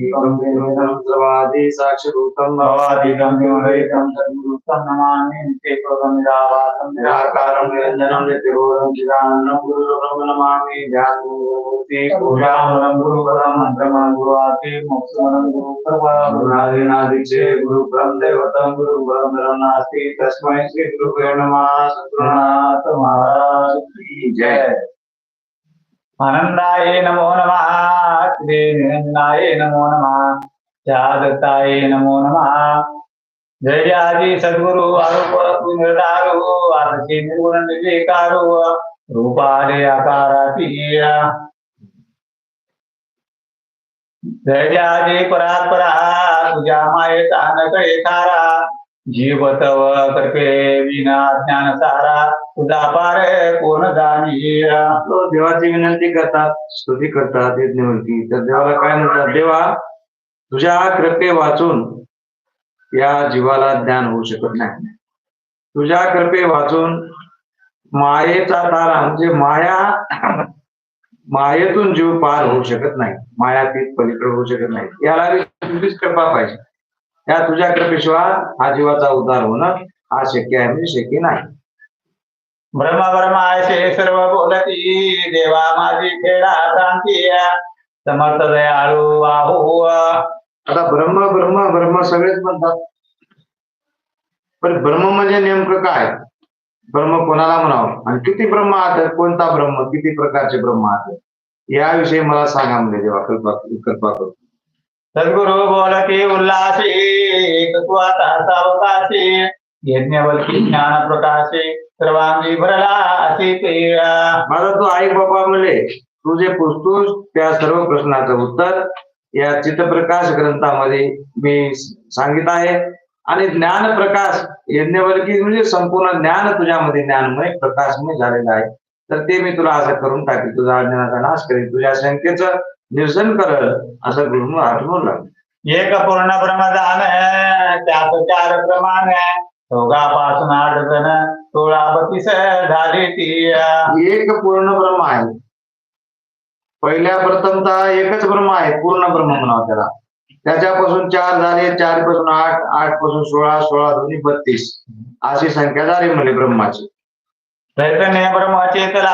सर्वादि साक्षरूपं भवादिकं निवदितं सद्गुरुतं नमामि ते निरावासं निराकारं निरञ्जनं नित्यगौरं चिदानन्दं गुरुरं नमामि ध्यानमूर्ति पूजामलं गुरुपदं मन्त्रमं गुरुवाति मोक्षमलं गुरुपरं नास्ति तस्मै श्री नमः महाराज जय। आनंदाय नमो नमः श्रीनंदाय नमो नमः जागताय नमो नमः। जय जयाजी सद्गुरु आरोप निर्धारू आरती निर्गुण निर्विकारू रूपाले आकारातीय जय जयाजी परात्परा तुझ्या मायेचा नकळे तारा जीवतव कृपे विना ज्ञान सारा तुझा पार कोण जाणी तो हो, देवाची विनंती करतात स्तुती करतात यज्ञवंती तर देवाला काय म्हणतात देवा तुझ्या कृपे वाचून या जीवाला ज्ञान होऊ शकत नाही. तुझ्या कृपे वाचून मायेचा तारा म्हणजे माया मायेतून जीव पार होऊ शकत नाही. मायातीत पलीकडे होऊ शकत नाही. याला तुझीच कृपा पाहिजे. त्या तुझ्या कृपेशिवाय हा जीवाचा उद्धार होणं हा शक्य आहे म्हणजे शक्य नाही. ब्रह्म ब्रह्माशे सर्व बोलती देवा माझी खेळा क्रांती समर्थ दयाळू आहो आता ब्रह्म ब्रह्म ब्रह्म सगळेच म्हणतात. पण ब्रह्म म्हणजे नेमकं काय? ब्रह्म कोणाला म्हणावं? आणि किती ब्रह्म आहेत? कोणता ब्रह्म? किती प्रकारचे ब्रह्म आहेत? याविषयी मला सांगा म्हणजे देवा कल्पा कल्पा करू सद्गुरु बोलके उल्लासे तत्वाचा सावकाशी यज्ञवल्की ज्ञान प्रकाशे सर्वांगी भरलासे पेळा माझा तो आई बाबा म्हणले तू जे त्या सर्व प्रश्नाचं उत्तर या चित्तप्रकाश ग्रंथामध्ये मी सांगित आहे. आणि ज्ञान प्रकाश यज्ञवल्की म्हणजे संपूर्ण ज्ञान तुझ्यामध्ये ज्ञानमय प्रकाशमय झालेलं आहे. तर ते मी तुला असं करून टाकेल तुझा अज्ञानाचा नाश करेल तुझ्या शंकेचं निरसन करल असं गृह आठवून लागलं. एक पूर्ण ब्रह्मदान त्यात चार प्रमाण दोघापासून आठ जण सोळा बत्तीस झाली ती. एक पूर्ण ब्रह्म आहे. पहिल्या प्रथमता एकच ब्रह्म आहे पूर्ण ब्रह्म म्हणावं त्याला. त्याच्यापासून चार झाले चारपासून आठ आठपासून सोळा सोळा दोन्ही बत्तीस. अशी संख्या झाली म्हणजे ब्रह्माची. चैतन्य ब्रह्मचेतला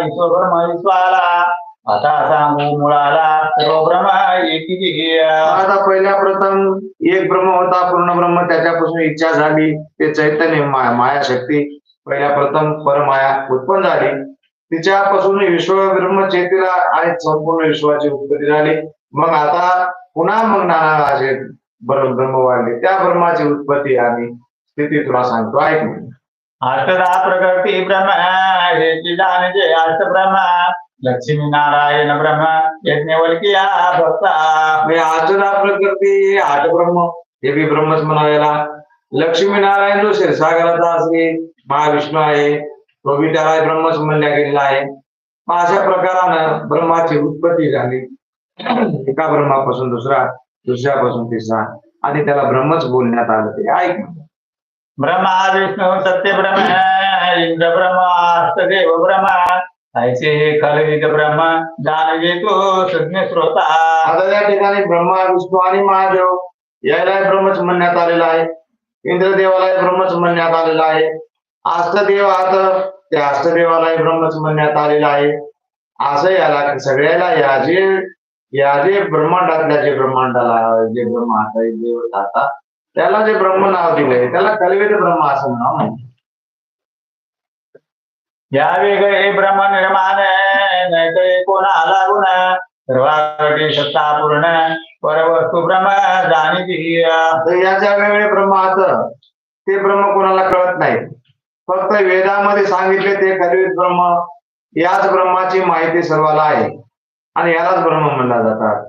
विश्व ब्रह्म विश्वाला आता सांगू मुळाला सर्व ब्रह्म एकी आता पहिल्या प्रथम एक ब्रह्म होता पूर्ण ब्रह्म त्याच्यापासून इच्छा झाली. ते चैतन्य माया माया शक्ती पहिल्या प्रथम परमाया उत्पन्न झाली. तिच्यापासून विश्व ब्रह्म चेतीला आणि संपूर्ण विश्वाची उत्पत्ती झाली. मग आता पुन्हा मग नाना असे ब्र- ब्रह्म वाढले. त्या ब्रह्माची उत्पत्ती आणि स्थिती तुला सांगतो. ऐक. अष्टदा प्रकृती ब्रह्म हे जाणजे अष्ट ब्रह्म लक्ष्मी नारायण ब्रह्म यज्ञवल्किया भक्ता। म्हणजे आठदा प्रकृती आठ ब्रह्म हे बी ब्रह्मच म्हणावेला लक्ष्मी नारायण जो क्षीरसागराचा श्री महाविष्णू आहे. तो बी त्याला ब्रह्मच म्हणल्या गेलेला आहे. मग अशा प्रकारानं ब्रह्माची उत्पत्ती झाली. एका ब्रह्मापासून दुसरा दुसऱ्यापासून तिसरा आणि त्याला ब्रह्मच बोलण्यात आलं ते. ऐक ब्रह्मा विष्णू सत्य ब्रह्म इंद्र ब्रह्म अष्टदेव ब्रह्म ऐसे खलविद ब्रह्म जाणजे तो सज्ञ श्रोता। आता या ठिकाणी ब्रह्मा विष्णू आणि महादेव याला ब्रह्मच म्हणण्यात आलेला आहे. इंद्रदेवाला ब्रह्मच म्हणण्यात आलेला आहे. अष्टदेव आता त्या अष्टदेवाला ब्रह्मच म्हणण्यात आलेला आहे. असं याला सगळ्याला या जे या जे ब्रह्मांडातल्या जे ब्रह्मांडाला जे ब्रह्म आता जे जातात त्याला जे ब्रह्म नाव दिलंय त्याला कलवेद ब्रह्म असं नाव म्हणतात. या वेगळे ब्रह्म निर्माण नैते कोणा लागून सर्वांगी सत्ता पूर्ण परवस्तू ब्रह्म जाणी याच्या वेगळे ब्रह्म असं ते ब्रह्म कोणाला कळत नाही. फक्त वेदामध्ये सांगितले ते कलित ब्रह्म याच ब्रह्माची माहिती सर्वाला आहे. आणि यालाच ब्रह्म म्हणला जातात.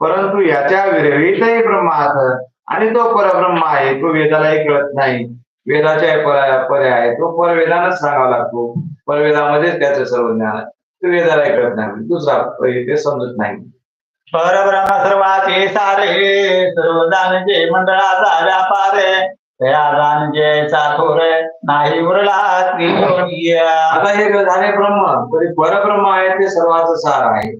परंतु याच्या विरहितही ब्रह्म असत आणि तो परब्रह्म आहे तो वेदालाही कळत नाही. वेदाच्या पर्याय पर्याय आहे तो परवेदानच सांगावा लागतो. परवेदामध्येच त्याचं सर्व ज्ञान आहे. ते वेदालाही कळत नाही दुसरा ते समजत नाही. परब्रह्म सर्वाचे सारे सर्व जाणजे मंडळाचा व्यापारे त्या जाणजे चाकोर नाही उरला आता हे झाले ब्रह्म तरी परब्रह्म आहे ते सर्वांचं सार आहे.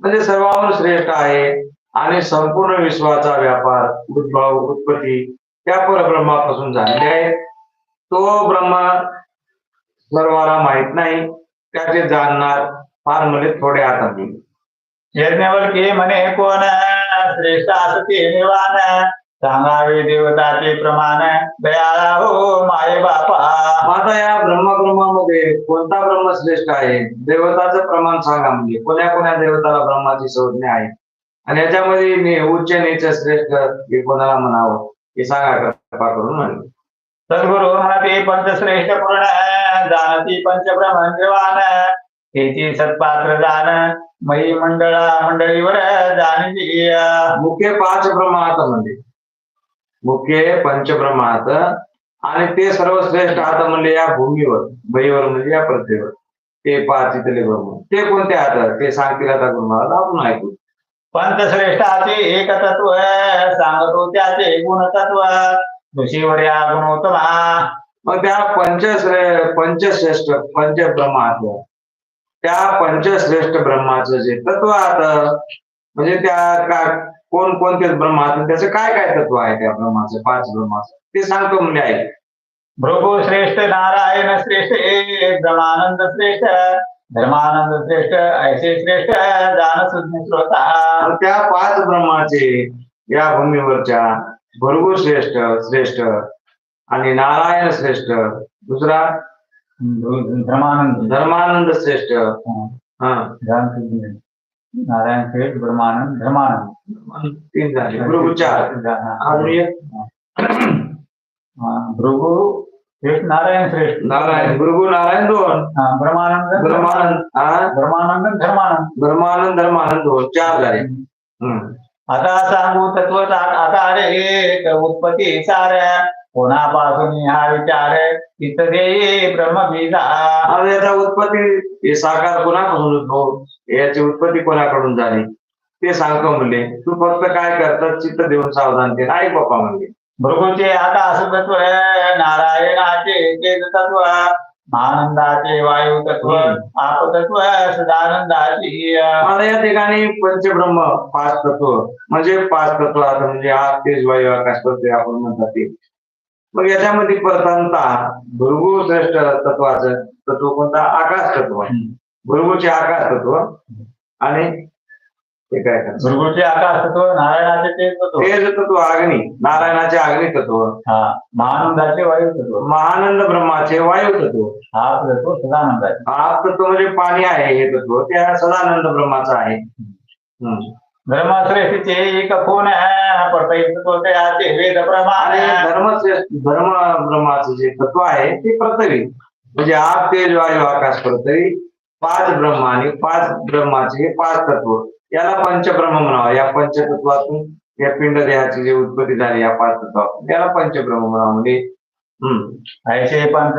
म्हणजे सर्वांवर श्रेष्ठ आहे. आणि संपूर्ण विश्वाचा व्यापार उद्भव उत्पत्ती त्या परब्रह्मापासून झालेले आहे. तो ब्रह्म सर्वाला माहीत नाही त्याचे जाणणार. फार म्हणजे थोडे आता यज्ञवल्की म्हणे कोण श्रेष्ठ असते निवान? सांगावे देवताचे प्रमाण. दयाळा हो माये बापा. आता या ब्रह्मब्रह्मामध्ये कोणता ब्रह्म श्रेष्ठ आहे? देवताचं प्रमाण सांगा म्हणजे. कोण्या कोण्या देवताला ब्रह्माची संज्ञा आहे? आणि याच्यामध्ये नि- उच्च नीच श्रेष्ठ हे कोणाला म्हणावं? हे सांगा कृपा करून म्हणले सद्गुरु म्हणते पंचश्रेष्ठ पूर्ण जाणती पंचब्रह्मंजवान हेची सत्पात्र जाण मयी मंडळा मंडळीवर जाणती मुख्य पाच ब्रह्मात म्हणजे मुख्य पंचब्रह्मात आणि ते सर्वश्रेष्ठ हात म्हणले या भूमीवर बळीवर म्हणजे या पृथ्वीवर ते पाच इथले ब्रह्म. ते कोणते हात? ते सांगतील आता गुरुमाला आपण ऐकू. पंचश्रेष्ठाचे एक तत्व सांगतो त्याचे गुणतत्व. ऋषीवर या गुणोत्तमा। मग त्या पंचश्रे पंचश्रेष्ठ पंचब्रह्मात त्या पंचश्रेष्ठ ब्रह्माचं जे तत्व आता म्हणजे त्या का कोण कोणते ब्रह्माचं त्याचं काय काय तत्व आहे त्या ब्रह्माचं पाच ब्रह्माचं? ते सांगतो म्हणजे ऐक. भृगु श्रेष्ठ नारायण श्रेष्ठ एक ब्रह्मानंद श्रेष्ठ धर्मानंद श्रेष्ठ ऐसे श्रेष्ठ सुज्ञ श्रोता। त्या पाच ब्रह्माचे या भूमीवरच्या भृगु श्रेष्ठ श्रेष्ठ. आणि नारायण श्रेष्ठ. दुसरा? धर्मानंद धर्मानंद श्रेष्ठ. हा. नारायण श्रेष्ठ ब्रह्मानंद धर्मानंद. तीन झाले. भृगु चार. अजून एक भृगु श्रेष्ठ नारायण श्रेष्ठ. नारायण. भृगु नारायण दोन. ब्रह्मानंद ब्रह्मानंद हा. धर्मानंद धर्मानंद. ब्रह्मानंद धर्मानंद दोन. चार झाले. हम्म. आता सांगू तत्व आता रे एक उत्पत्ती सार कोणापासून हा विचार? तिथ ब्रह्मबीजा आता याचा उत्पत्ती हे साकार कोणापासून उद्भव याची उत्पत्ती कोणाकडून झाली? ते सांगतो म्हणले तू फक्त काय करतात? चित्त देऊन सावधान ते. ऐक बाप्पा म्हणले. भृगुचे आकाश तत्व नारायणाचे तत्व. आनंदाचे वायू तत्व आप तत्व सदानंदाची मला या ठिकाणी पंचब्रह्म पाच तत्व म्हणजे पाच तत्व आता म्हणजे आग तेज वायू आकाश पृथ्वी आपण म्हणतात ते मग याच्यामध्ये प्रथमता भृगु श्रेष्ठ तत्वाचं तत्व कोणता? आकाश तत्व भृगुचे आकाश तत्व आणि ते काय करतात? भृगुचे आकाश तत्व नारायणाचे तेज तत्व. तेज तत्व अग्नी नारायणाचे अग्नी तत्व. हा महानंदाचे वायू तत्व. महानंद ब्रह्माचे वायू तत्व. आप तत्व सदानंदाचे. आग तत्व म्हणजे पाणी आहे हे तत्व. त्या सदानंद ब्रह्माचं आहे. धर्मश्रेष्ठीचे एक कोण पडता तत्व त्याचे वेद प्रमाण धर्मश्रेष्ठ धर्म ब्रह्माचं जे तत्व आहे ते पृथ्वी म्हणजे आग तेज वायू आकाश पृथ्वी पाच ब्रह्म आणि पाच ब्रह्माचे हे पाच तत्व. याला पंचब्रह्म म्हणावं या पंचतत्वातून या पिंड देहाची जी उत्पत्ती झाली या पाच तत्वातून याला पंचब्रह्म म्हणावं म्हणजे हम्म. पंच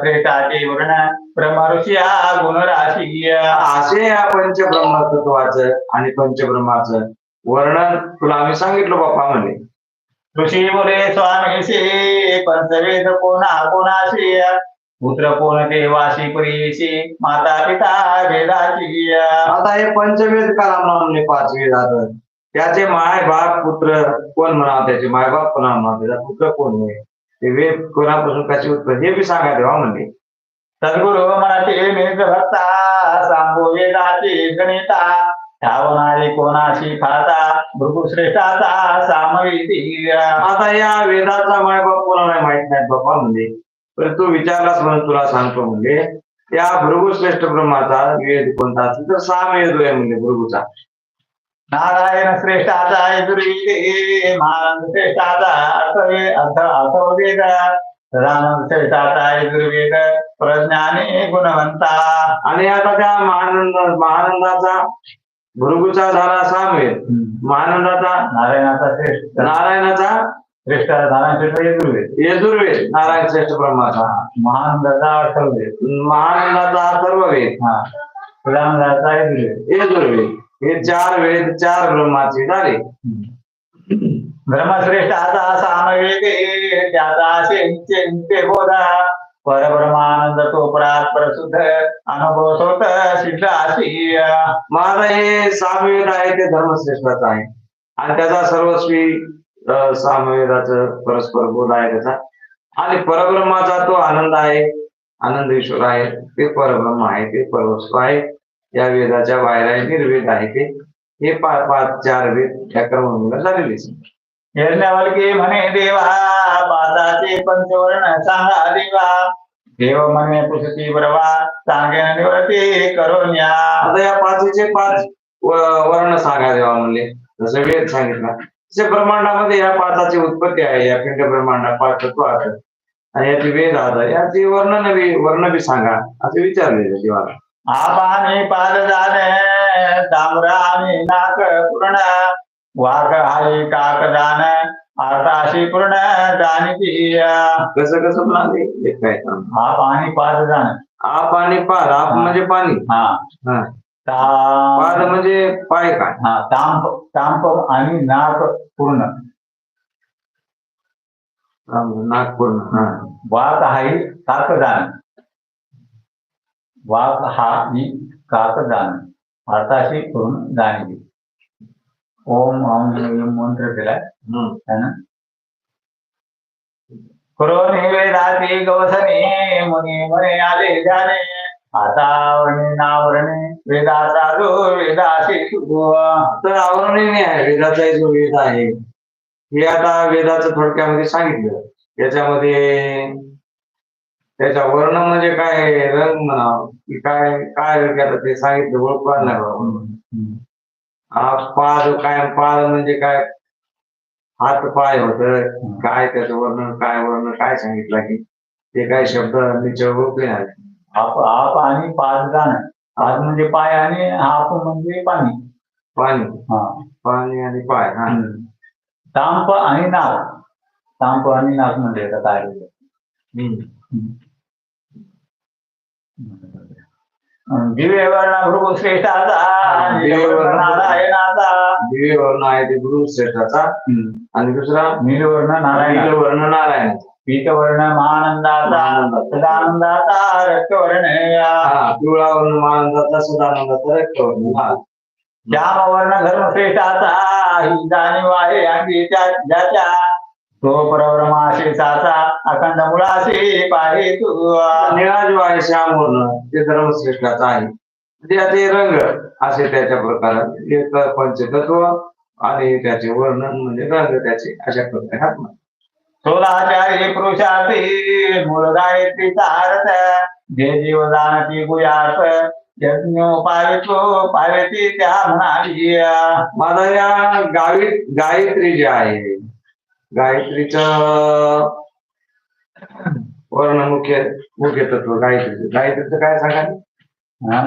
श्रेष्ठाचे वर्ण ब्रह्मऋषी गुणराशी असे या पंचब्रह्म तत्वाचं आणि पंचब्रह्माचं वर्णन तुला आम्ही सांगितलं बाप्पा म्हणे. ऋषी बोले स्वामीशी पंचवेद कोणा कोणाशी पुत्र कोण देवाशी परीशी माता पिता वेदाची आता हे पंचवेद काला म्हणले पाच वेदात त्याचे माय बाप पुत्र कोण म्हणावं त्याचे माय बाप कोणा म्हणावं त्याचा पुत्र कोण होय ते वेद कोणापासून कशी उत्पत्ती हे बी सांगा देवा म्हणले. सद्गुरु मनाचे निज भक्ता सांगो वेदाची गणिता. ठावणारी कोणाशी खाता भृगुश्रेष्ठाचा सामविती आता या वेदाचा माय बाप कोणाला माहीत नाही बाप्पा म्हणजे पण तू विचारलास म्हणून तुला सांगतो म्हणजे या भृगुश्रेष्ठ ब्रह्माचा वेद कोणता? असेल तर साम वेद आहे म्हणजे भृगुचा. नारायण श्रेष्ठाचा महानंद श्रेष्ठाचा अर्थ श्रेष्ठाचा यजुर्वेद प्रज्ञाने गुणवंता. आणि आता त्या महानंद महानंदाचा भृगुचा झाला सामवेद महानंदाचा? नारायणाचा श्रेष्ठ. नारायणाचा श्रेष्ठ नारायण श्रेष्ठ यजुर्वेद यजुर्वेद नारायण श्रेष्ठ ब्रह्माचा महानंदाचा अथर्ववेद महानंदाचा अथर्ववेद हा. सदानंदाचा यजुर्वेद यजुर्वेद हे चार वेद चार ब्रह्माचे झाले. ब्रह्मश्रेष्ठाचा सामवेद त्याचा शेंचे बोधा. परब्रह्मानंद तो परात परशुद्ध अनुभव सोत सिद्ध अशी माझा हे सामवेद आहे ते धर्मश्रेष्ठाचं आहे. आणि त्याचा सर्वस्वी सामवेदाचं परस्पर बोध आहे त्याचा. आणि परब्रह्माचा तो आनंद आहे आनंद ईश्वर आहे ते परब्रह्म आहे ते परवस्तू आहे. या वेदाच्या बाहेर आहे निर्वेद आहे ते. हे पाच पाच चार वेद या झालेलेच यज्ञवल्की म्हणे देवा पादाचे पंचवर्ण सांगा देवा. देव म्हणे पुसती बरवा सांगे निवृत्ती या आता या पाचीचे पाच वर्ण सांगा देवा म्हणले. जसं वेद सांगितला. तसे ब्रह्मांडामध्ये या पाचाची उत्पत्ती आहे या पिंड ब्रह्मांडा पाच तत्व आहेत आणि याची वेद आता याची वर्णन बी वर्ण बी सांगा. असे विचारले देवाला आपाने पाद जाणे आणि नाक पूर्ण वाक हाई काक दान आताशी पूर्ण जाणीची कसं कसं म्हणाले? काय. आप आणि पाद जाण आप आणि पाद. आप म्हणजे पाणी. हा. पाद म्हणजे पाय काय? हा तांप तांप आणि नाक पूर्ण. नागपूर्ण हा. वाक हाई काक वाक हा ही काक दान आताशी पूर्ण जाणीची ओम ओम मंत्र दिलाय. है. क्रोनी वेदाती गवसनी मुनी म्हणे आले जाणे आता आवरण वेदाचा जो वेदाशी तू तर नाही आहे वेदाचा जो वेद आहे. हे आता वेदाचं थोडक्यामध्ये सांगितलं. त्याच्यामध्ये त्याच्या वर्ण म्हणजे काय रंग म्हणाव. की काय काय त्याला ते सांगितलं ओळख नाही पाद काय पाद म्हणजे काय? हात पाय होत. काय त्याचं वर्णन काय वर्ण काय सांगितलं की ते काय शब्द निश्चय ओळखले नाही. आप आप आणि पाच जाणं पाच म्हणजे पाय आणि आप म्हणजे पाणी. पाणी. हा. पाणी आणि पाय हा. तांप आणि नाक. तांप आणि नाक म्हणजे आता काय हम्म. दिव्य वर्ण भृगु श्रेष्ठाचा. नारायणाचा. दिव्य वर्ण आहे ते गुरु श्रेष्ठाचा. आणि दुसरा? नीलवर्ण नारायण नील वर्ण नारायण. पीतवर्ण महानंदाचा. सदानंदाचा रक्तवर्ण पिवळा वर्ण मानंदाचा सदानंदाचा रक्त वर्ण हा. श्यामवर्ण धर्मश्रेष्ठाचा ही जाणीव आहे अंगीच्या ज्याच्या तो परब्रह्माशेषाचा अखंड मुळाशी पाहे तू निळा जो आहे. ते धर्मश्रेष्ठाचा आहे त्याचे रंग असे त्याच्या प्रकारात एक पंचतत्व आणि त्याचे वर्णन म्हणजे रंग त्याचे अशा प्रकारे हात सोलाचारी पुरुषार्थी मूळ गायत्रीचा अर्थ जे जीव जाणती यज्ञ पावितो पाविती त्या म्हणाली. माझा या गावी गायत्री जे आहे गायत्रीच वर्ण मुख्य मुख्य तत्व गायत्रीचं गायत्रीचं काय सांगा हा,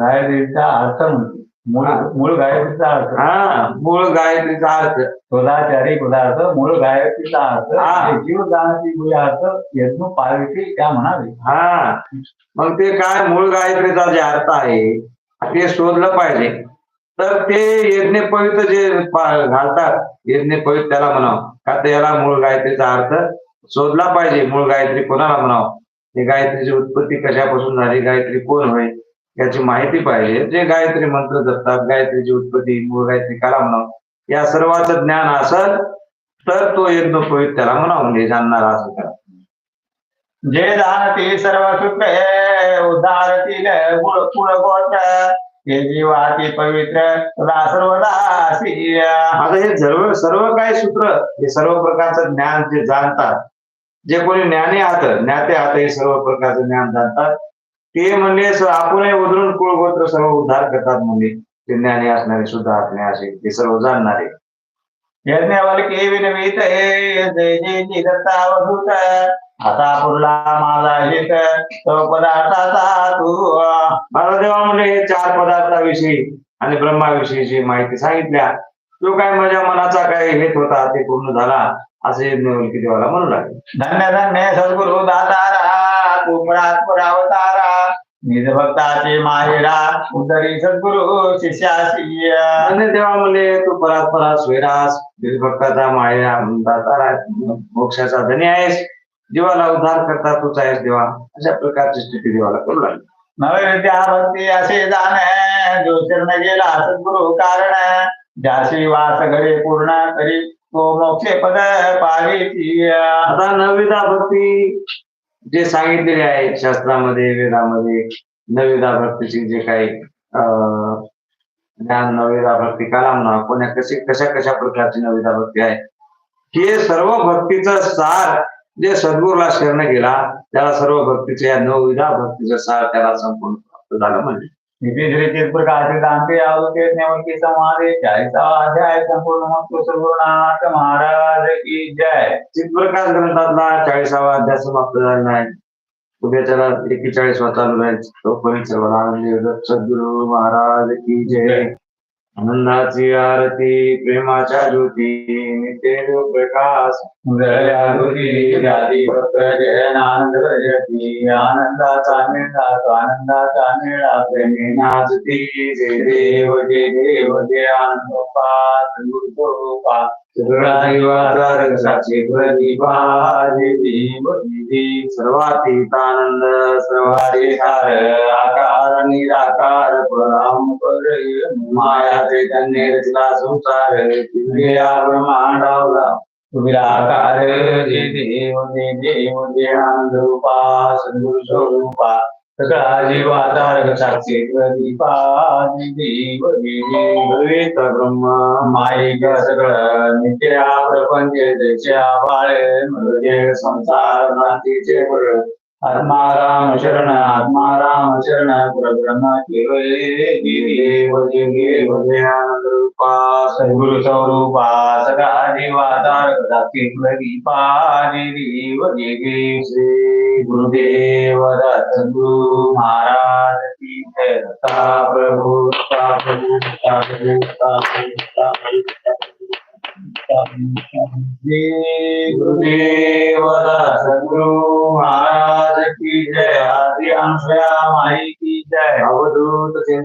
गायत्रीचा अर्थ म्हणतो. मूळ मूळ गायत्रीचा अर्थ. हा मूळ गायत्रीचा अर्थ. सोलाचारी पदार्थ मूळ गायत्रीचा अर्थ. हा. जे जीव जाणती गुयार्थ यज्ञ पाविती त्या म्हणाली हा. मग ते काय मूळ गायत्रीचा जे अर्थ आहे ते शोधलं पाहिजे. तर ते यज्ञ पवित्र जे घालतात यज्ञ पवित्र त्याला म्हणावं. का तर याला मूळ गायत्रीचा अर्थ शोधला पाहिजे. मूळ गायत्री कोणाला म्हणावं? हे गायत्रीची उत्पत्ती कशापासून झाली? गायत्री कोण होय? याची माहिती पाहिजे. जे गायत्री मंत्र जपतात गायत्रीची उत्पत्ती मूळ गायत्री काला म्हणावं. या सर्वाचं ज्ञान असल तर तो यज्ञ पवित त्याला म्हणावून म्हणजे जाणणारा असं करा. जे जाणती सर्व सूत्र उद्धारतील मूळ कुळ गोत्र हे जीवाती पवित्र सदा सर्वदासी आता हे सर्व सर्व काय सूत्र हे सर्व प्रकारचं ज्ञान जे जाणतात जे कोणी ज्ञानी आहात ज्ञाते आहात हे सर्व प्रकारचं ज्ञान जाणतात. ते म्हणले स- आपण उधरून कुळगोत्र सर्व उद्धार करतात म्हणजे. ते ज्ञानी असणारे सुद्धा असणे असे ते सर्व जाणणारे. यज्ञवल के विनवीत हे जय जय निरतावधूत आता पुरला माझा हित तो पदार्थाचा तू. मला देवा म्हणजे हे चार पदार्थाविषयी आणि ब्रह्माविषयीची माहिती सांगितल्या. तो काय माझ्या मनाचा काय हेत होता ते पूर्ण झाला असे यज्ञवल्की देवाला म्हणू लागले. धन्य धन्य सद्गुरु दातारा. तू परात परावतारा निज भक्ताचे माहेरा उदरी सद्गुरु शिष्यासी आणि तेव्हा म्हणले तू परात्परा स्वेरास भक्ताचा माया दातारा मोक्षाचा धनी आहेस. जीवाला उद्धार करता तूच आहेस देवा. अशा प्रकारची स्थिती देवाला करू लागली. नवे विद्या भक्ती असे जाणे जो चरण गेला सद्गुरु कारण. ज्याशी वास घडे पूर्ण करी तो मोक्षे पद पाविती आता नविदा भक्ती जे सांगितलेले आहे शास्त्रामध्ये वेदामध्ये नवेदा भक्तीची जे काही ज्ञान नवेदा भक्ती काला म्हणा कोण्या कशी कशा कशा प्रकारची नवेदा भक्ती आहे हे सर्व भक्तीचा सार जे सद्गुरूला शरण गेला त्याला सर्व भक्तीचे या नवविधा भक्तीचा सार त्याला संपूर्ण प्राप्त झालं म्हणजे. विविध प्रकारचे दांते आवते नेवकी समाधे चाळीसावा अध्याय संपूर्ण मग सद्गुरुनाथ महाराज की जय चित्प्रकाश ग्रंथातला चाळीसावा अध्याय समाप्त झाला आहे उद्या त्याला एकेचाळीस चालू आहे तोपर्यंत सर्वांना आनंद सद्गुरु महाराज की जय आनंदाची आरती प्रेमाच्या ज्योती नित्य प्रकाश आनंद आनंदाचा मेळा तो आनंदाचा मेळा प्रेमी नाचती जे देव जे देव जे आनंदोपा सद्गुरुपा सगळा दिवाचा रसाची प्रदीपा जय आकार निराकार पराम पर माया चैतन्य रचला संसार इंद्रिया ब्रह्मांडावला तुझ्याकार जे देव जे देव जे आनंद रूपा सद्गुरु स्वरूपा सगळा जीवाधारक देव जे ब्रह्म नित्या प्रपंच त्याच्या बाळ मृदय संसार नातीचे आत्माराम शरण आत्माराम शरण देव रूपा सद्गुरु स्वरूपा सदा देवाधार प्रदीपा देव श्री गुरुदेव दत्त महाराज की जय प्रभु प्रभु प्रभु प्रभु प्रभु जय गुरुदेव दत्त महाराज की जय। आदि माई की जय। अवधूत